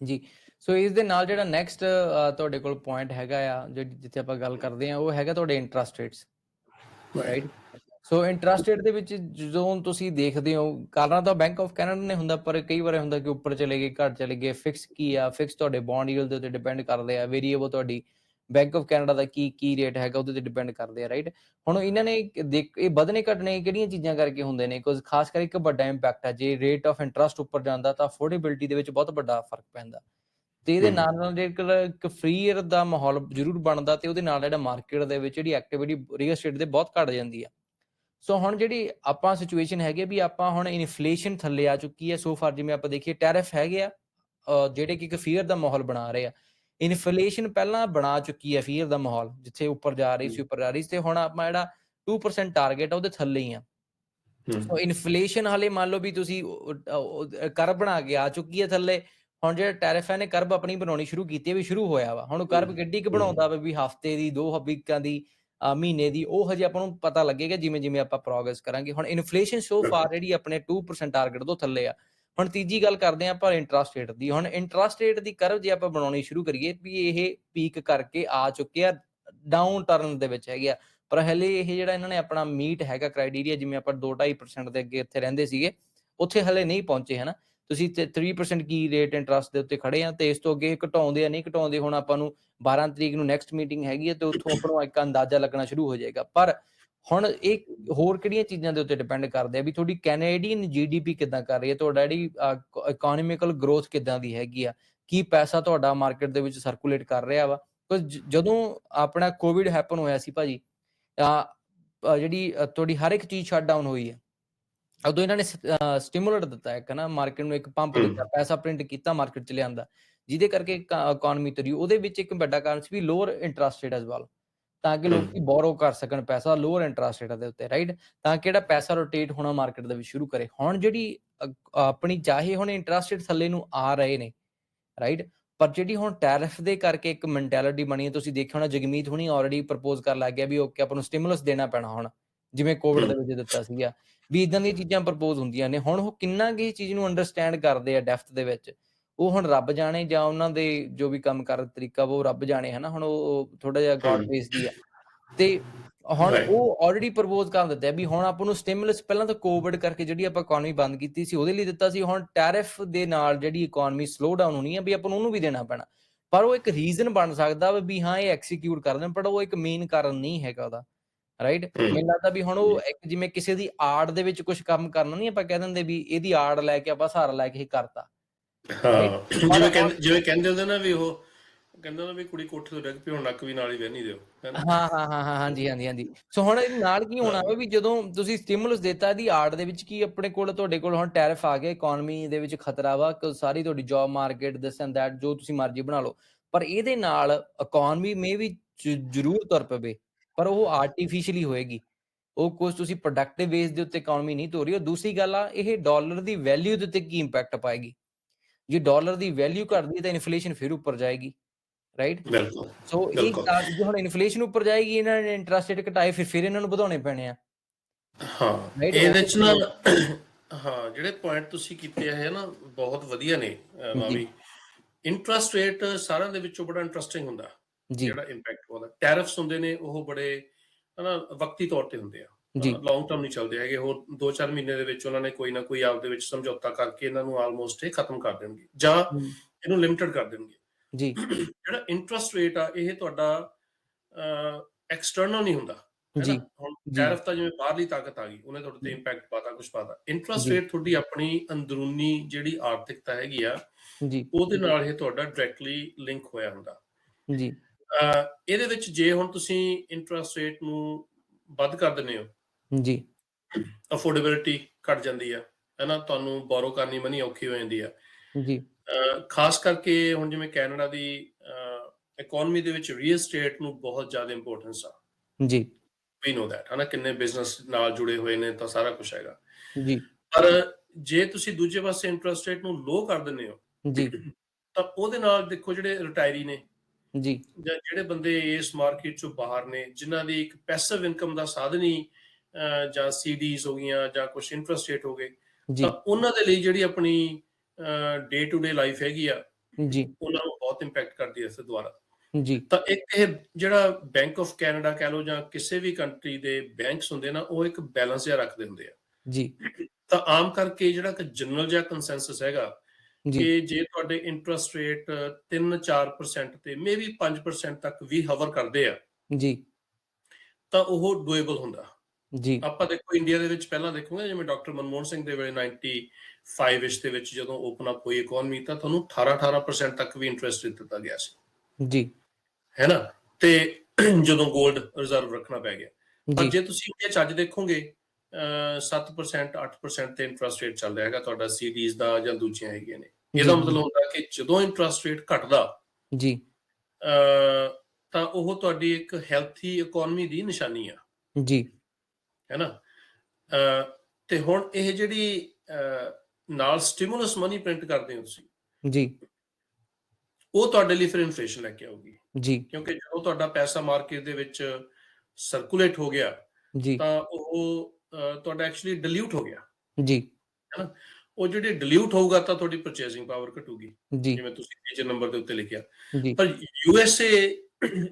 ਜੀ। ਸੋ ਇਸ ਦੇ ਨਾਲ ਜਿਹੜਾ ਨੈਕਸਟ ਤੁਹਾਡੇ ਕੋਲ ਪੁਆਇੰਟ ਹੈਗਾ ਆ ਜਿੱਥੇ ਆਪਾਂ ਗੱਲ ਕਰਦੇ ਆ, ਉਹ ਹੈਗਾ ਤੁਹਾਡੇ interest rates right so interest rate ਦੇ ਵਿੱਚ ਜਦੋਂ ਤੁਸੀਂ ਦੇਖਦੇ ਹੋ ਕਾਰਨ ਤਾਂ ਬੈਂਕ ਆਫ ਕੈਨੇਡਾ ਨੇ ਹੁੰਦਾ, ਪਰ ਕਈ ਵਾਰ ਹੁੰਦਾ ਕਿ ਉੱਪਰ ਚਲੇ ਗਏ ਘੱਟ ਚਲੇ ਗਏ ਫਿਕਸ ਕੀ ਆ ਫਿਕਸ ਤੁਹਾਡੇ ਬੌਂਡ ਯੀਲਡ ਦੇ ਉੱਤੇ ਡਿਪੈਂਡ ਕਰਦੇ ਆ ਵੇਰੀਏਬਲ ਤੁਹਾਡੀ ਬੈਂਕ ਆਫ ਕੈਨੇਡਾ ਦਾ ਕੀ ਕੀ ਰੇਟ ਹੈਗਾ ਉਹਦੇ ਤੇ ਡਿਪੈਂਡ ਕਰਦੇ ਆ ਰਾਈਟ ਹੁਣ ਇਹਨਾਂ ਨੇ ਇਹ ਵਧਨੇ ਘਟਨੇ ਕਿਹੜੀਆਂ ਚੀਜ਼ਾਂ ਕਰਕੇ ਹੁੰਦੇ ਨੇ? ਕੁਝ ਖਾਸ ਕਰਕੇ ਇੱਕ ਵੱਡਾ ਇੰਪੈਕਟ ਹੈ ਜੇ ਰੇਟ ਆਫ ਇੰਟਰਸਟ ਉੱਪਰ ਜਾਂਦਾ ਤਾਂ ਅਫੋਰਡੇਬਿਲਟੀ ਦੇ ਵਿੱਚ ਬਹੁਤ ਵੱਡਾ ਫ਼ਰਕ ਪੈਂਦਾ। ਤੇ ਇਹਦੇ। ਨਾਲ ਨਾਲ ਜੇਕਰ ਇੱਕ ਫ੍ਰੀ ਦਾ ਮਾਹੌਲ ਜ਼ਰੂਰ ਬਣਦਾ ਤੇ ਉਹਦੇ ਨਾਲ ਜਿਹੜਾ ਮਾਰਕੀਟ ਦੇ ਵਿੱਚ ਜਿਹੜੀ ਐਕਟੀਵਿਟੀ ਰੀਅਲ ਏਸਟੇਟ ਦੇ ਬਹੁਤ ਘਟ ਜਾਂਦੀ ਆ। ਸੋ ਹੁਣ ਜਿਹੜੀ ਆਪਾਂ ਸਿਚੁਏਸ਼ਨ ਹੈਗੀ ਆ ਵੀ ਆਪਾਂ ਹੁਣ ਇਨਫਲੇਸ਼ਨ ਥੱਲੇ ਆ ਚੁੱਕੀ ਹੈ ਸੋ ਫਾਰ ਜਿਵੇਂ ਆਪਾਂ ਦੇਖੀਏ ਟੈਰਿਫ ਹੈਗੇ ਆ ਜਿਹੜੇ ਕਿ ਇੱਕ ਫੀਅਰ ਦਾ ਮਾਹੌਲ ਬਣਾ ਰਹੇ ਆ। ਇਨਫਲੇਸ਼ਨ ਪਹਿਲਾਂ ਬਣਾ ਚੁੱਕੀ ਹੈ ਫੀਅਰ ਦਾ ਮਾਹੌਲ ਜਿੱਥੇ ਉੱਪਰ ਜਾ ਰਹੀ ਸੀ ਉੱਪਰ ਜਾ ਰਹੀ ਸੀ ਤੇ ਹੁਣ ਆਪਾਂ ਜਿਹੜਾ 2% ਟਾਰਗੇਟ ਆ ਉਹਦੇ ਥੱਲੇ ਹੀ ਆ। ਸੋ ਇਨਫਲੇਸ਼ਨ ਹਾਲੇ ਮੰਨ ਲਓ ਵੀ ਤੁਸੀਂ ਕਰਬ ਬਣਾ ਕੇ ਆ ਚੁੱਕੀ ਹੈ ਥੱਲੇ। ਹੁਣ ਜਿਹੜਾ ਟੈਰਿਫ ਹੈ ਨੇ ਕਰਬ ਆਪਣੀ ਬਣਾਉਣੀ ਸ਼ੁਰੂ ਕੀਤੀ ਹੈ ਵੀ ਸ਼ੁਰੂ ਹੋਇਆ ਵਾ। ਹੁਣ ਕਰਬ ਕਿੱਡੀ ਕੁ। ਬਣਾਉਂਦਾ ਵਾ ਵੀ ਹਫ਼ਤੇ ਦੀ ਦੋ ਹਫਤਿਆਂ ਦੀ ਮਹੀਨੇ ਦੀ ਉਹ ਹਜੇ ਆਪਾਂ ਨੂੰ ਪਤਾ ਲੱਗੇਗਾ ਜਿਵੇਂ ਜਿਵੇਂ ਆਪਾਂ ਪ੍ਰੋਗਰੈਸ ਕਰਾਂਗੇ। ਹੁਣ ਇਨਫਲੇਸ਼ਨ ਸੋ ਫਾਰ ਜਿਹੜੀ ਆਪਣੇ 2% ਟਾਰਗੇਟ ਤੋਂ ਥੱਲੇ ਆ ਹੁਣ ਤੀਜੀ ਗੱਲ ਕਰਦੇ ਹਾਂ ਆਪਾਂ ਇੰਟਰਸਟ ਰੇਟ ਦੀ। ਹੁਣ ਇੰਟਰਸਟ ਰੇਟ ਦੀ ਕਰਵ ਜੇ ਆਪਾਂ ਬਣਾਉਣੀ ਸ਼ੁਰੂ ਕਰੀਏ ਵੀ ਇਹ ਪੀਕ ਕਰਕੇ ਆ ਚੁੱਕੇ ਆ ਡਾਊਨ ਟਰਨ ਦੇ ਵਿੱਚ ਹੈਗੇ ਆ। ਪਰ ਹਲੇ ਇਹ ਜਿਹੜਾ ਇਹਨਾਂ ਨੇ ਆਪਣਾ ਮੀਟ ਹੈਗਾ ਕ੍ਰਾਈਟੇਰੀਆ ਜਿਵੇਂ ਆਪਾਂ 2.5% ਦੇ ਅੱਗੇ ਇੱਥੇ ਰਹਿੰਦੇ ਸੀਗੇ, ਉੱਥੇ ਹਲੇ ਨਹੀਂ ਪਹੁੰਚੇ, ਹਨਾ। ਤੁਸੀਂ ਤੇ 3% ਕੀ ਰੇਟ ਇੰਟਰਸਟ ਦੇ ਉੱਤੇ ਖੜੇ ਆ ਤੇ ਇਸ ਤੋਂ ਅੱਗੇ ਘਟਾਉਂਦੇ ਆ, ਨਹੀਂ ਘਟਾਉਂਦੇ, ਹੁਣ ਆਪਾਂ ਨੂੰ 12 ਤਰੀਕ ਨੂੰ ਨੈਕਸਟ ਮੀਟਿੰਗ ਹੈਗੀ ਹੈ ਤੇ ਉੱਥੋਂ ਆਪਾਂ ਨੂੰ ਇੱਕ ਅੰਦਾਜ਼ਾ ਲੱਗਣਾ ਸ਼ੁਰੂ ਹੋ ਜਾਏਗਾ। ਪਰ ਹੁਣ ਇਹ ਹੋਰ ਕਿਹੜੀਆਂ ਚੀਜ਼ਾਂ ਦੇ ਉੱਤੇ ਡਿਪੈਂਡ ਕਰਦੇ ਆ? ਵੀ ਤੁਹਾਡੀ ਕੈਨੇਡੀਅਨ ਜੀਡੀਪੀ ਕਿੱਦਾਂ ਕਰ ਰਹੀ ਹੈ? ਤੁਹਾਡਾ ਜਿਹੜੀ ਇਕਨੋਮਿਕਲ ਗਰੋਥ ਕਿੱਦਾਂ ਦੀ ਹੈਗੀ ਆ? ਕੀ ਪੈਸਾ ਤੁਹਾਡਾ ਮਾਰਕੀਟ ਦੇ ਵਿੱਚ ਸਰਕੂਲੇਟ ਕਰ ਰਿਹਾ ਵਾ? ਜਦੋਂ ਆਪਣਾ ਕੋਵਿਡ ਹੈਪਨ ਹੋਇਆ ਸੀ ਭਾਜੀ ਜਿਹੜੀ ਤੁਹਾਡੀ ਹਰ ਇੱਕ ਚੀਜ਼ ਸ਼ਟ ਡਾਊਨ ਹੋਈ ਹੈ। ਉਦੋਂ ਇਹਨਾਂ ਨੇ ਸਟਿਮੂਲੇਟ ਦਿੱਤਾ ਇੱਕ ਨਾ ਮਾਰਕੀਟ ਨੂੰ ਇੱਕ ਪੰਪ। ਦਿੱਤਾ ਪੈਸਾ ਪ੍ਰਿੰਟ ਕੀਤਾ ਮਾਰਕੀਟ ਚ ਲਿਆਂਦਾ। ਜਿਹਦੇ ਕਰਕੇ ਇਕਨੋਮੀ ਤਰੀ ਉਹਦੇ ਵਿੱਚ ਇੱਕ ਵੱਡਾ ਕਾਰਨ ਸੀ ਵੀ lower interest rate as well ਤਾਂ ਕਿ। ਲੋਕੀ ਬੋਰੋ ਕਰ ਸਕਣ ਪੈਸਾ ਲੋਅਰ ਇੰਟਰਸਟ ਰੇਟ ਦੇ ਉੱਤੇ ਰਾਈਟ ਤਾਂ ਕਿ ਜਿਹੜਾ ਪੈਸਾ ਰੋਟੇਟ ਹੋਣਾ ਮਾਰਕੀਟ ਦੇ ਵਿੱਚ ਸ਼ੁਰੂ ਕਰੇ? ਹੁਣ ਜਿਹੜੀ ਆਪਣੀ ਚਾਹੇ ਹੁਣ ਇੰਟਰਸਟ ਰੇਟ ਥੱਲੇ ਨੂੰ ਆ ਰਹੇ ਨੇ ਰਾਈਟ ਪਰ ਜਿਹੜੀ ਹੁਣ ਟੈਰਿਫ ਦੇ ਕਰਕੇ ਇੱਕ ਮੈਂਟੈਲਿਟੀ ਬਣੀ ਹੈ ਤੁਸੀਂ ਦੇਖਿਆ ਹੋਣਾ ਜਗਮੀਤ ਹੁਣੀ ਆਲਰੇਡੀ ਪ੍ਰਪੋਜ਼ ਕਰਨ ਲੱਗ ਗਿਆ ਵੀ ਓਕੇ ਆਪਾਂ ਨੂੰ ਸਟਿਮੂਲਸ ਦੇਣਾ ਪੈਣਾ ਹੁਣ ਜਿਵੇਂ ਕੋਵਿਡ ਦੇ ਵਿੱਚ ਦਿੱਤਾ ਸੀਗਾ। ਵੀ ਇਦਾਂ ਦੀਆਂ ਚੀਜ਼ਾਂ ਪ੍ਰਪੋਜ਼ ਹੁੰਦੀਆਂ ਨੇ। ਹੁਣ ਉਹ ਕਿੰਨਾ ਕੀ ਚੀਜ਼ ਨੂੰ ਅੰਡਰਸਟੈਂਡ ਕਰਦੇ ਆ ਡੈਫਥ ਦੇ ਵਿੱਚ। ਉਹ ਹੁਣ ਰੱਬ ਜਾਣੇ ਜਾਂ ਉਹਨਾਂ ਦੇ ਜੋ ਵੀ ਕੰਮ ਕਰਨ ਦਾ ਤਰੀਕਾ ਉਹ ਰੱਬ ਜਾਣੇ ਹਨਾ ਹੁਣ ਉਹ ਥੋੜਾ ਜਿਹਾ ਹਮ। ਬੇਸਡ ਹੀ ਆ ਤੇ ਹੁਣ. ਉਹ ਆਲਰੇਡੀ ਪ੍ਰਪੋਜ਼ ਕਰ ਦਿੱਤਾ ਵੀ ਹੁਣ ਆਪਾਂ ਨੂੰ ਸਟਿਮੂਲਸ ਪਹਿਲਾਂ ਤਾਂ ਕੋਵਿਡ ਕਰਕੇ ਜਿਹੜੀ ਆਪਾਂ ਇਕਨੋਮੀ ਬੰਦ ਕੀਤੀ ਸੀ ਉਹਦੇ ਲਈ ਦਿੱਤਾ ਸੀ ਹੁਣ ਟੈਰਿਫ ਦੇ ਨਾਲ ਜਿਹੜੀ ਇਕਨੋਮੀ ਸਲੋ ਡਾਊਨ ਹੋਣੀ ਹੈ ਵੀ ਆਪਾਂ ਨੂੰ ਉਹਨੂੰ ਵੀ ਦੇਣਾ ਪੈਣਾ ਪਰ ਉਹ ਇੱਕ ਰੀਜ਼ਨ ਬਣ ਸਕਦਾ ਵਾ ਹਾਂ ਇਹ ਐਕਸੀਕਿਊਟ ਕਰ ਦੇਣ ਪਰ ਉਹ ਇੱਕ ਮੇਨ ਕਾਰਨ ਨਹੀਂ ਹੈਗਾ ਉਹਦਾ ਰਾਈਟ। ਮੈਨੂੰ ਲੱਗਦਾ ਵੀ ਹੁਣ ਉਹ ਇੱਕ ਜਿਵੇਂ ਕਿਸੇ ਦੀ ਆੜ ਦੇ ਵਿੱਚ ਕੁਝ ਕੰਮ ਕਰਨਾ ਨਹੀਂ ਆਪਾਂ ਕਹਿ ਦਿੰਦੇ ਵੀ ਇਹਦੀ ਆੜ ਲੈ ਕੇ ਆਪਾਂ ਸਹਾਰਾ ਲੈ ਕੇ ਇਹ ਕਰਤਾ ਹਾਂ. ਜਿਵੇਂ ਕਹਿੰਦੇ ਜਿਵੇਂ ਕਹਿੰਦੇ ਹੁੰਦੇ ਨਾ ਵੀ ਉਹ ਕਹਿੰਦੇ ਨਾ ਵੀ ਕੁੜੀ ਕੋਠੇ ਤੋਂ ਡਿੱਗ ਪਈ ਹੁਣ ਨੱਕ ਵੀ ਨਾਲ ਹੀ ਵਹਿਣੀ ਦਿਓ ਹਾਂ ਹਾਂ ਹਾਂ ਹਾਂ ਹਾਂਜੀ ਹਾਂਜੀ ਹਾਂਜੀ। ਸੋ ਹੁਣ ਨਾਲ ਕੀ ਹੋਣਾ ਵਾ ਵੀ ਜਦੋਂ ਤੁਸੀਂ ਸਟਿਮੂਲਸ ਦਿੱਤਾ ਦੀ ਆੜ ਦੇ ਵਿੱਚ ਕੀ ਆਪਣੇ ਕੋਲ ਤੁਹਾਡੇ ਕੋਲ ਹੁਣ ਟੈਰਿਫ ਆ ਗਿਆ ਇਕਨੋਮੀ ਦੇ ਵਿੱਚ ਖਤਰਾ ਵਾ ਕਿ ਸਾਰੀ ਤੁਹਾਡੀ job market this and that ਜੋ ਤੁਸੀਂ ਮਰਜ਼ੀ ਬਣਾ ਲਓ। ਪਰ ਇਹਦੇ ਨਾਲ ਇਕਨੋਮੀ ਮੇ ਵੀ ਜ਼ਰੂਰ ਤੁਰ ਪਵੇ ਪਰ ਉਹ ਆਰਟੀਫੀਸ਼ੀਅਲੀ ਹੋਏਗੀ। ਉਹ ਕੁਝ ਤੁਸੀਂ ਪ੍ਰੋਡਕਟਿਵ ਬੇਸ ਦੇ ਉੱਤੇ ਇਕਨੋਮੀ ਨਹੀਂ ਤੋਰੀ ਉਹ ਦੂਸਰੀ ਗੱਲ ਆ ਇਹ ਡਾਲਰ ਦੀ ਵੈਲਿਊ ਦੇ ਉੱਤੇ ਕੀ ਇੰਪੈਕਟ ਪਾਏਗੀ? ਜੇ ਡਾਲਰ ਦੀ ਵੈਲਿਊ ਘਟਦੀ ਤਾਂ ਇਨਫਲੇਸ਼ਨ ਫਿਰ ਉੱਪਰ ਜਾਏਗੀ ਰਾਈਟ ਸੋ ਇਹ ਜੇ ਹੁਣ ਇਨਫਲੇਸ਼ਨ ਉੱਪਰ ਜਾਏਗੀ ਇਹਨਾਂ ਨੇ ਇੰਟਰਸਟ ਰੇਟ ਘਟਾਏ ਫਿਰ ਫਿਰ ਇਹਨਾਂ ਨੂੰ ਵਧਾਉਣੇ ਪੈਣੇ ਆ। ਹਾਂ ਇਹਦੇ ਚ ਨਾ ਹਾਂ ਜਿਹੜੇ ਪੁਆਇੰਟ ਤੁਸੀਂ ਕੀਤੇ ਹੈ ਨਾ ਬਹੁਤ ਵਧੀਆ ਨੇ ਮਾਵੀ। ਇੰਟਰਸਟ ਰੇਟ ਸਾਰਿਆਂ ਦੇ ਵਿੱਚੋਂ ਬੜਾ ਇੰਟਰਸਟਿੰਗ ਹੁੰਦਾ ਜਿਹੜਾ ਇੰਪੈਕਟ ਉਹਦਾ ਟੈਰਿਫਸ ਹੁੰਦੇ ਨੇ ਉਹ ਬੜੇ ਹਨਾ ਵਕਤੀ ਤੌਰ ਤੇ ਹੁੰਦੇ ਆ। ਜੀ। ਲੌਂਗ ਟਰਮ ਨਹੀਂ ਚੱਲਦੇ ਹੈਗੇ। ਹੋਰ 2-4 ਮਹੀਨੇ ਦੇ ਵਿੱਚ ਉਹਨਾਂ ਨੇ ਕੋਈ ਨਾ ਕੋਈ ਆਪਦੇ ਵਿੱਚ ਸਮਝੌਤਾ ਕਰਕੇ ਇਹਨਾਂ ਨੂੰ ਆਲਮੋਸਟ ਇਹ ਖਤਮ ਕਰ ਦੇਣਗੇ। ਜਾਂ ਇਹਨੂੰ ਲਿਮਟਿਡ ਕਰ ਦੇਣਗੇ। ਜੀ। ਜਿਹੜਾ ਇੰਟਰਸਟ ਰੇਟ ਆ ਇਹ ਤੁਹਾਡਾ ਐਕਸਟਰਨਲ ਨਹੀਂ ਹੁੰਦਾ। ਜੀ। ਟੈਰਿਫ ਤਾਂ ਜਿਵੇਂ ਬਾਹਰਲੀ ਤਾਕਤ ਆ ਗਈ ਉਹਨੇ ਤੁਹਾਡੇ ਤੇ ਇੰਪੈਕਟ ਪਾਤਾ ਕੁਝ ਪਾਤਾ। ਇੰਟਰਸਟ। ਰੇਟ ਤੁਹਾਡੀ ਆਪਣੀ ਅੰਦਰੂਨੀ ਜਿਹੜੀ ਆਰਥਿਕਤਾ ਹੈਗੀ ਆ ਜੀ। ਉਹਦੇ ਨਾਲ ਇਹ ਤੁਹਾਡਾ ਡਾਇਰੈਕਟਲੀ ਲਿੰਕ ਹੋਇਆ ਹੁੰਦਾ। ਜੀ। ਇਹਦੇ ਵਿੱਚ ਜੇ ਹੁਣ ਤੁਸੀਂ ਇੰਟਰਸਟ ਰੇਟ ਨੂੰ ਵੱਧ ਕਰ ਦਿੰਦੇ ਹੋ ਜੀ। ਅਫੋਰਡੇਬਿਲਿਟੀ ਘਟ ਜਾਂਦੀ ਆ ਹੈਨਾ? ਤੁਹਾਨੂੰ ਬੋਰੋ ਕਰਨੀ ਮਨੀ ਔਖੀ ਹੋ ਜਾਂਦੀ ਆ। ਜੀ। ਖਾਸ ਕਰਕੇ ਹੁਣ ਜਿਵੇਂ ਕੈਨੇਡਾ ਦੀ ਇਕਨੋਮੀ ਦੇ ਵਿੱਚ ਰੀਅਲ ਸਟੇਟ ਨੂੰ ਬਹੁਤ ਜ਼ਿਆਦਾ ਇੰਪੋਰਟੈਂਸ ਆ। ਜੀ। ਵੀ ਨੋ ਦੈਟ ਹਨਾ? ਕਿੰਨੇ ਬਿਜ਼ਨਸ ਨਾਲ ਜੁੜੇ ਹੋਏ ਨੇ ਤਾਂ ਸਾਰਾ ਕੁਝ ਹੈਗਾ। ਜੀ। ਪਰ ਜੇ ਤੁਸੀਂ ਦੂਜੇ ਪਾਸੇ ਇੰਟਰਸਟ ਰੇਟ ਨੂੰ ਲੋ ਕਰ ਦਿੰਦੇ ਹੋ ਜੀ। ਤਾਂ ਉਹਦੇ ਨਾਲ ਦੇਖੋ ਜਿਹੜੇ ਰਿਟਾਇਰੀ ਨੇ ਜੀ। ਜਾਂ ਜਿਹੜੇ ਬੰਦੇ ਇਸ ਮਾਰਕੀਟ ਚੋਂ ਬਾਹਰ ਨੇ ਜਿਨ੍ਹਾਂ ਦੀ ਇੱਕ ਪੈਸਿਵ ਇਨਕਮ ਦਾ ਸਾਧਨ ਹੀ ਜਾਂ ਸੀਡੀਜ਼ ਹੋ ਗਈਆਂ ਜਾਂ ਕੁਝ ਇੰਟਰਸਟ ਰੇਟ ਹੋ ਗਏ ਤਾਂ ਉਹਨਾਂ ਦੇ ਲਈ ਜਿਹੜੀ ਆਪਣੀ ਡੇ ਟੂ ਡੇ ਲਾਈਫ ਹੈਗੀ ਆ ਜੀ। ਉਹਨਾਂ ਨੂੰ ਬਹੁਤ ਇੰਪੈਕਟ ਕਰਦੀ ਹੈ ਇਸ ਦੁਆਰਾ। ਜੀ। ਤਾਂ ਇੱਕ ਇਹ ਜਿਹੜਾ ਬੈਂਕ ਆਫ ਕੈਨੇਡਾ ਕਹਿ ਲਓ ਜਾਂ ਕਿਸੇ ਵੀ ਕੰਟਰੀ ਦੇ ਬੈਂਕਸ ਹੁੰਦੇ ਨਾ ਉਹ ਇੱਕ ਬੈਲੈਂਸ ਜਿਹਾ ਰੱਖਦੇ ਹੁੰਦੇ ਆ। ਜੀ। ਤਾਂ ਆਮ ਕਰਕੇ ਜਿਹੜਾ ਕਿ ਜਨਰਲ ਜਿਹਾ ਕੰਸੈਂਸਸ ਹੈਗਾ ਜੀ। ਕਿ ਜੇ ਤੁਹਾਡੇ ਇੰਟਰਸਟ ਰੇਟ 3-4% ਤੇ ਮੇਬੀ 5% ਤੱਕ ਵੀ ਹਵਰ ਕਰਦੇ ਆ ਜੀ। ਤਾਂ ਉਹ ਡੂਏਬਲ ਹੁੰਦਾ। ਜੀ। ਆਪਾਂ ਦੇਖੋ ਇੰਡੀਆ ਦੇ ਵਿੱਚ ਪਹਿਲਾਂ ਦੇਖੋਗੇ ਜਿਵੇਂ ਡਾਕਟਰ ਮਨਮੋਹਨ ਸਿੰਘ ਦੇ ਵੇਲੇ 95 ਇਸ਼ ਦੇ ਵਿੱਚ ਜਦੋਂ ਓਪਨ ਅਪ ਹੋਈ ਇਕਨੋਮੀ ਤਾਂ ਤੁਹਾਨੂੰ 18-18% ਤੱਕ ਵੀ ਇੰਟਰਸਟ ਰੇਟ ਦਿੱਤਾ ਗਿਆ ਸੀ। ਜੀ। ਹੈ ਨਾ? ਤੇ ਜਦੋਂ 골ਡ ਰਿਜ਼ਰਵ ਰੱਖਣਾ ਪੈ ਗਿਆ। ਪਰ ਜੀ ਤੁਸੀਂ ਇੰਡੀਆ ਚ ਅੱਜ ਦੇਖੋਗੇ ਅਹ 7% 8% ਤੇ ਇੰਟਰਸਟ ਰੇਟ ਚੱਲ ਰਿਹਾ ਹੈਗਾ ਤੁਹਾਡਾ ਸੀਡੀਜ਼ ਦਾ ਜਾਂ ਦੂਜੀਆਂ ਹੈਗੀਆਂ ਨੇ। ਇਹਦਾ। ਮਤਲਬ ਹੁੰਦਾ ਕਿ ਜਦੋਂ ਇੰਟਰਸਟ ਰੇਟ ਘਟਦਾ ਜੀ। ਤਾਂ ਉਹ ਤੁਹਾਡੀ ਇੱਕ ਹੈਲਥੀ ਇਕਨੋਮੀ ਦੀ ਨਿਸ਼ਾਨੀ ਆ। ਜੀ। ਹੈ ਨਾ ਅਹ ਤੇ ਹੁਣ ਇਹ ਜਿਹੜੀ ਨਾਲ ਸਟਿਮੂਲਸ ਮਨੀ ਪ੍ਰਿੰਟ ਕਰਦੇ ਹੋ ਤੁਸੀਂ ਜੀ। ਉਹ ਤੁਹਾਡੇ ਲਈ ਫਿਰ ਇਨਫਲੇਸ਼ਨ ਲੈ ਕੇ ਆਊਗੀ। ਜੀ। ਕਿਉਂਕਿ ਜਦੋਂ ਤੁਹਾਡਾ ਪੈਸਾ ਮਾਰਕੀਟ ਦੇ ਵਿੱਚ ਸਰਕੂਲੇਟ ਹੋ ਗਿਆ ਜੀ। ਤਾਂ ਉਹ ਤੁਹਾਡਾ ਐਕਚੁਅਲੀ ਡਿਲੂਟ ਹੋ ਗਿਆ। ਜੀ। ਉਹ ਜਿਹੜੀ ਡਿਲੂਟ ਹੋਊਗਾ ਤਾਂ ਤੁਹਾਡੀ ਪਰਚੇਸਿੰਗ ਪਾਵਰ ਘਟੂਗੀ ਜਿਵੇਂ ਤੁਸੀਂ ਨੀਚੇ ਨੰਬਰ ਦੇ ਉੱਤੇ ਲਿਖਿਆ। ਪਰ ਯੂ ਐਸ ਏ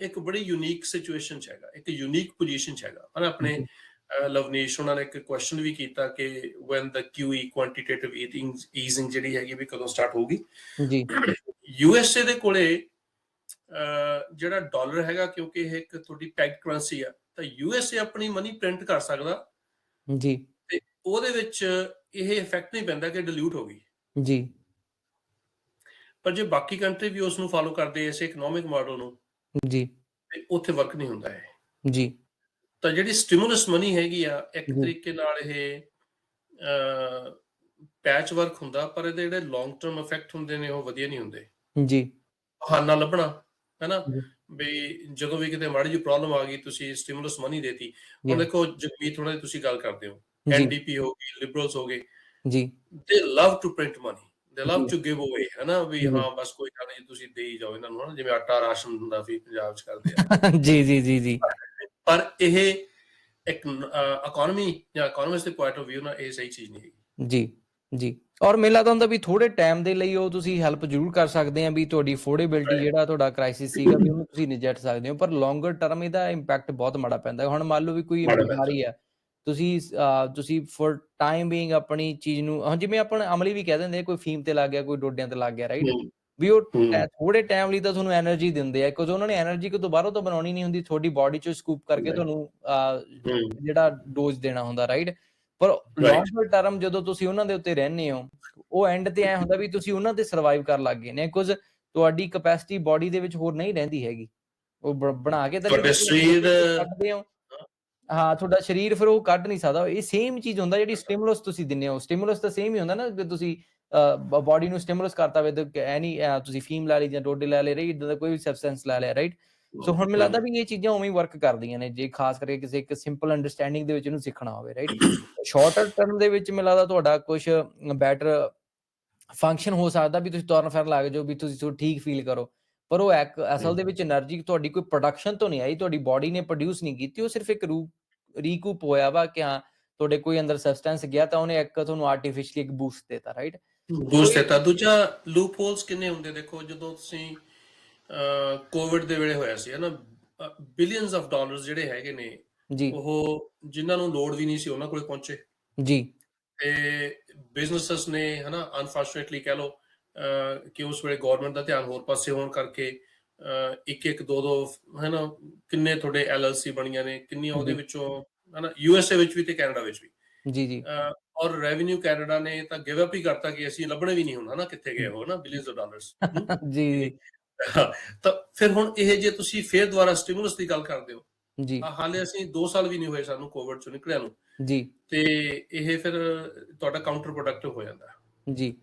ਇੱਕ ਬੜੀ ਯੂਨੀਕ ਸਿਚੁਏਸ਼ਨ ਚ ਹੈਗਾ ਇੱਕ ਯੂਨੀਕ ਪੋਜੀਸ਼ਨ ਚ ਹੈਗਾ। ਹਨਾ ਆਪਣੇ ਲਵਨੀਸ਼ ਉਹਨਾਂ ਨੇ ਇੱਕ ਕੁਐਸਚਨ ਵੀ ਕੀਤਾ ਕਿ when the QE quantitative easing ਜਿਹੜੀ ਹੈਗੀ ਵੀ ਕਦੋਂ ਸਟਾਰਟ ਹੋਊਗੀ? ਜੀ। ਯੂ ਐਸ ਏ ਦੇ ਕੋਲੇ ਜਿਹੜਾ ਡਾਲਰ ਹੈਗਾ ਕਿਉਂਕਿ ਇਹ ਇੱਕ ਤੁਹਾਡੀ ਪੈਗ ਕਰੰਸੀ ਆ ਤਾਂ ਯੂ ਐਸ ਏ ਆਪਣੀ ਮਨੀ ਪ੍ਰਿੰਟ ਕਰ ਸਕਦਾ। ਜੀ। ਤੇ ਉਹਦੇ ਵਿੱਚ ਇਹ ਇਫੈਕਟ ਨਹੀਂ ਪੈਂਦਾ ਕਿ ਡਿਲੂਟ ਹੋ ਗਈ। ਜੀ। ਪਰ ਜੇ ਬਾਕੀ ਕੰਟਰੀ ਵੀ ਉਸ ਨੂੰ ਫਾਲੋ ਕਰਦੇ ਐ ਇਸੇ ਇਕਨੋਮਿਕ ਮਾਡਲ ਨੂੰ ਜੀ। ਤੇ ਉੱਥੇ ਵਰਕ ਨਹੀਂ ਹੁੰਦਾ ਹੈ ਜੀ। ਤਾਂ ਜਿਹੜੀ ਸਟਿਮੂਲਸ ਮਨੀ ਹੈਗੀ ਆ ਇੱਕ। ਤਰੀਕੇ ਨਾਲ ਇਹ ਪੈਚ ਵਰਕ ਹੁੰਦਾ ਪਰ ਇਹਦੇ ਜਿਹੜੇ ਲੌਂਗ ਟਰਮ ਇਫੈਕਟ ਹੁੰਦੇ ਨੇ ਉਹ ਵਧੀਆ ਨਹੀਂ ਹੁੰਦੇ। ਜੀ। ਬਹਾਨਾ ਲੱਭਣਾ ਹੈਨਾ। ਵੀ ਜਦੋਂ ਵੀ ਕਿਤੇ ਮਾੜੀ ਜਿਹੀ ਪ੍ਰੋਬਲਮ ਆ ਗਈ ਤੁਸੀਂ ਸਟਿਮੂਲਸ ਮਨੀ ਦੇਤੀ। ਹੁਣ। ਦੇਖੋ ਜਗਮੀਤ ਹੁਣਾਂ ਦੀ ਤੁਸੀਂ ਗੱਲ ਕਰਦੇ ਹੋ। ਐਨਡੀਪੀ ਹੋ ਗਈ ਲਿਬਰਲਸ ਹੋ ਗਏ। ਜੀ। They love to print money they love. To give away ਹਨਾ? ਵੀ। ਹਾਂ। ਬਸ ਕੋਈ ਗੱਲ ਨਹੀਂ ਤੁਸੀਂ ਦੇ ਹੀ ਜਾਓ ਇਹਨਾਂ ਨੂੰ ਹਨਾ? ਜਿਵੇਂ ਆਟਾ ਰਾਸ਼ਨ ਹੁੰਦਾ ਵੀ ਪੰਜਾਬ 'ਚ ਕਰਦੇ ਆ। ਜੀ ਜੀ ਜੀ ਜੀ। ਪਰ ਇਹ ਇੱਕ ਇਕਨੋਮੀ ਜਾਂ ਇਕਨੋਮਿਸਟ ਦੇ ਪੁਆਇੰਟ ਆਫ View ਨਾਲ ਇਹ ਸਹੀ ਚੀਜ਼ ਨਹੀਂ ਹੈਗੀ ਜੀ ਜੀ ਔਰ ਮੈਨੂੰ ਲੱਗਦਾ ਹੁੰਦਾ ਵੀ ਥੋੜੇ ਟਾਈਮ ਦੇ ਲਈ ਉਹ ਤੁਸੀਂ ਹੈਲਪ ਜ਼ਰੂਰ ਕਰ ਸਕਦੇ ਆ ਵੀ ਤੁਹਾਡੀ ਅਫੋਰਡੇਬਿਲਟੀ. ਜਿਹੜਾ ਤੁਹਾਡਾ ਕ੍ਰਾਈਸਿਸ ਸੀਗਾ ਵੀ ਉਹਨੂੰ ਤੁਸੀਂ ਨਿਜਟ ਸਕਦੇ ਹੋ ਪਰ ਲੌਂਗਰ ਟਰਮ ਇਹਦਾ ਇੰਪੈਕਟ ਬਹੁਤ ਮਾੜਾ ਪੈਂਦਾ ਹੈ। ਹੁਣ ਮੰਨ ਲਓ ਵੀ ਕੋਈ। ਬਿਮਾਰੀ ਆ ਤੁਸੀਂ ਤੁਸੀਂ ਫॉर ਟਾਈਮ ਬੀਇੰਗ ਆਪਣੀ ਚੀਜ਼ ਨੂੰ ਹੁਣ ਜਿਵੇਂ ਆਪਾਂ ਅਮਲੀ ਵੀ ਕਹਿ ਦਿੰਦੇ ਕੋਈ ਫੀਮ ਤੇ ਲੱਗ ਗਿਆ ਕੋਈ ਡੋਡਿਆਂ ਤੇ ਲੱਗ ਗਿਆ ਰਾਈਟ ਹੂੰ, ਵੀ ਉਹ ਥੋੜੇ ਟਾਈਮ ਲਈ ਤਾਂ ਤੁਹਾਨੂੰ એનર્ਜੀ ਦਿੰਦੇ ਆ ਕਿਉਂਕਿ ਉਹਨਾਂ ਨੇ એનર્ਜੀ ਕੋ ਦੁਬਾਰਾ ਤੋਂ ਬਣਾਉਣੀ ਨਹੀਂ ਹੁੰਦੀ ਤੁਹਾਡੀ ਬਾਡੀ ਚੋਂ ਸਕੂਪ ਕਰਕੇ ਤੁਹਾਨੂੰ ਜਿਹੜਾ ਡੋਜ਼ ਦੇਣਾ ਹੁੰਦਾ ਰਾਈਟ ਪਰ ਲੌਂਗ ਟਰਮ ਜਦੋਂ ਤੁਸੀਂ ਉਹਨਾਂ ਦੇ ਉੱਤੇ ਰਹਿੰਦੇ ਹੋ ਉਹ ਐਂਡ ਤੇ ਐ ਹੁੰਦਾ ਵੀ ਤੁਸੀਂ ਉਹਨਾਂ ਤੇ ਸਰਵਾਈਵ ਕਰ ਲੱਗ ਗਏ ਨੇ ਕੁਝ ਤੁਹਾਡੀ ਕਪੈਸਿਟੀ ਬਾਡੀ ਦੇ ਵਿੱਚ ਹੋਰ ਨਹੀਂ ਰਹਿੰਦੀ ਹੈਗੀ। ਉਹ ਬਣਾ ਕੇ ਤਾਂ ਤੁਹਾਡਾ ਸਰੀਰ ਹਾਂ। ਤੁਹਾਡਾ ਸਰੀਰ ਫਿਰ ਉਹ ਕੱਢ ਨਹੀਂ ਸਕਦਾ। ਇਹ ਸੇਮ ਚੀਜ਼ ਹੁੰਦਾ ਜਿਹੜੀ ਸਟਿਮੂਲਸ ਤੁਸੀਂ ਦਿੰਦੇ ਹੋ। ਸਟਿਮੂਲਸ ਤਾਂ ਸੇਮ ਹੀ ਹੁੰਦਾ ਨਾ ਕਿ ਤੁਸੀਂ ਬਾਡੀ ਨੂੰ ਸਟਿਮੂਲਸ ਕਰਤਾ ਵਿਦ ਐਨੀ ਤੁਸੀਂ ਫੀਮ ਲੈ ਲਈ ਜਾਂ ਡੋਡੇ ਲੈ ਲਈ ਰਹੀ, ਇਦਾਂ ਦਾ ਕੋਈ ਵੀ ਸਬਸਟੈਂਸ ਲੈ ਲਿਆ ਰਾਈਟ ਸੋ ਹੁਣ ਮੈਨੂੰ ਲੱਗਦਾ ਵੀ ਇਹ ਚੀਜ਼ਾਂ ਉਵੇਂ ਹੀ ਵਰਕ ਕਰਦੀਆਂ ਨੇ, ਜੇ ਖਾਸ ਕਰਕੇ ਕਿਸੇ ਇੱਕ ਸਿੰਪਲ ਅੰਡਰਸਟੈਂਡਿੰਗ ਦੇ ਵਿੱਚ ਇਹਨੂੰ ਸਿੱਖਣਾ ਹੋਵੇ ਰਾਈਟ ਸ਼ਾਰਟਰ ਟਰਮ ਦੇ ਵਿੱਚ ਮੈਨੂੰ ਲੱਗਦਾ ਤੁਹਾਡਾ ਕੁਝ ਬੈਟਰ ਫੰਕਸ਼ਨ ਹੋ ਸਕਦਾ ਵੀ ਤੁਸੀਂ ਤੁਰਨ ਫਿਰਨ ਲੱਗ ਜਾਓ, ਵੀ ਤੁਸੀਂ ਠੀਕ ਫੀਲ ਕਰੋ। ਪਰ ਉਹ ਅਸਲ ਦੇ ਵਿੱਚ એનર્ਜੀ ਤੁਹਾਡੀ ਕੋਈ ਪ੍ਰੋਡਕਸ਼ਨ ਤੋਂ ਨਹੀਂ ਆਈ, ਤੁਹਾਡੀ ਬਾਡੀ ਨੇ ਪ੍ਰੋਡਿਊਸ ਨਹੀਂ ਕੀਤੀ, ਉਹ ਸਿਰਫ ਇੱਕ ਰੂਪ, ਰੀਕੂਪ ਹੋਇਆ ਵਾ ਕਿ ਹਾਂ, ਤੁਹਾਡੇ ਕੋਈ ਅੰਦਰ ਸਬਸਟੈਂਸ ਗਿਆ ਤਾਂ ਉਹਨੇ ਇੱਕ ਤੁਹਾਨੂੰ ਆਰਟੀਫੀਸ਼ੀਅਲੀ ਇੱਕ ਬੂਸਟ ਦਿੱਤਾ ਰਾਈਟ ਬੂਸਟ ਦਿੱਤਾ ਦੂਜਾ ਲੂਪ ਹੋਲਸ ਕਿੰਨੇ ਹੁੰਦੇ? ਦੇਖੋ ਜਦੋਂ ਤੁਸੀਂ ਕੋਵਿਡ ਦੇ ਵੇਲੇ ਹੋਇਆ ਸੀ ਹਨਾ? ਬਿਲੀਅਨਸ ਆਫ ਡਾਲਰਸ ਜਿਹੜੇ ਹੈਗੇ ਨੇ ਜੀ। ਉਹ ਜਿਨ੍ਹਾਂ ਨੂੰ ਲੋੜ ਵੀ ਨਹੀਂ ਸੀ ਉਹਨਾਂ ਕੋਲੇ ਪਹੁੰਚੇ। ਜੀ। ਤੇ ਬਿਜ਼ਨੈਸਸ ਨੇ ਹਨਾ ਅਨਫੋਰਚੂਨੇਟਲੀ ਕਹਿ ਅਹ, ਕਿ ਉਸ ਵੇਲੇ ਗਵਰਨਮੈਂਟ ਦਾ ਧਿਆਨ ਹੋਰ ਪਾਸੇ ਹੋਣ ਕਰਕੇ ਇੱਕ ਇੱਕ ਦੋ ਦੋ ਹਨਾ ਕਿੰਨੇ ਤੁਹਾਡੇ ਐਲਐਲਸੀ ਬਣੀਆਂ ਨੇ ਕਿੰਨੀਆਂ ਉਹਦੇ। ਵਿੱਚੋਂ ਹਨਾ ਯੂਐਸਏ ਵਿੱਚ ਵੀ ਤੇ ਕੈਨੇਡਾ ਵਿੱਚ ਵੀ। ਜੀ ਜੀ। ਔਰ ਰੈਵਨਿਊ ਕੈਨੇਡਾ ਨੇ ਤਾਂ ਗਿਵ ਅਪ ਹੀ ਕਰਤਾ ਕਿ ਅਸੀਂ ਲੱਭਣੇ ਵੀ ਨਹੀਂ ਹੁਣ ਹਨਾ ਕਿੱਥੇ ਗਏ ਹੋ ਨਾ ਬਿਲੀਅਨਸ ਆਫ ਡਾਲਰਸ ਜੀ। ਤਾਂ ਫਿਰ ਹੁਣ ਇਹ ਜੇ ਤੁਸੀਂ ਫੇਰ ਦੁਬਾਰਾ ਸਟਿਮੂਲਸ ਦੀ ਗੱਲ ਕਰਦੇ ਹੋ ਜੀ। ਹਾਲੇ ਅਸੀਂ 2 ਸਾਲ ਵੀ ਨਹੀਂ ਹੋਏ ਸਾਨੂੰ ਕੋਵਿਡ ਚੋਂ ਨਿਕਲਿਆ ਨੂੰ। ਜੀ। ਤੇ ਇਹ ਫਿਰ ਤੁਹਾਡਾ ਕਾਊਂਟਰ ਪ੍ਰੋਡਕਟਿਵ ਹੋ ਜਾਂਦਾ। ਜੀ।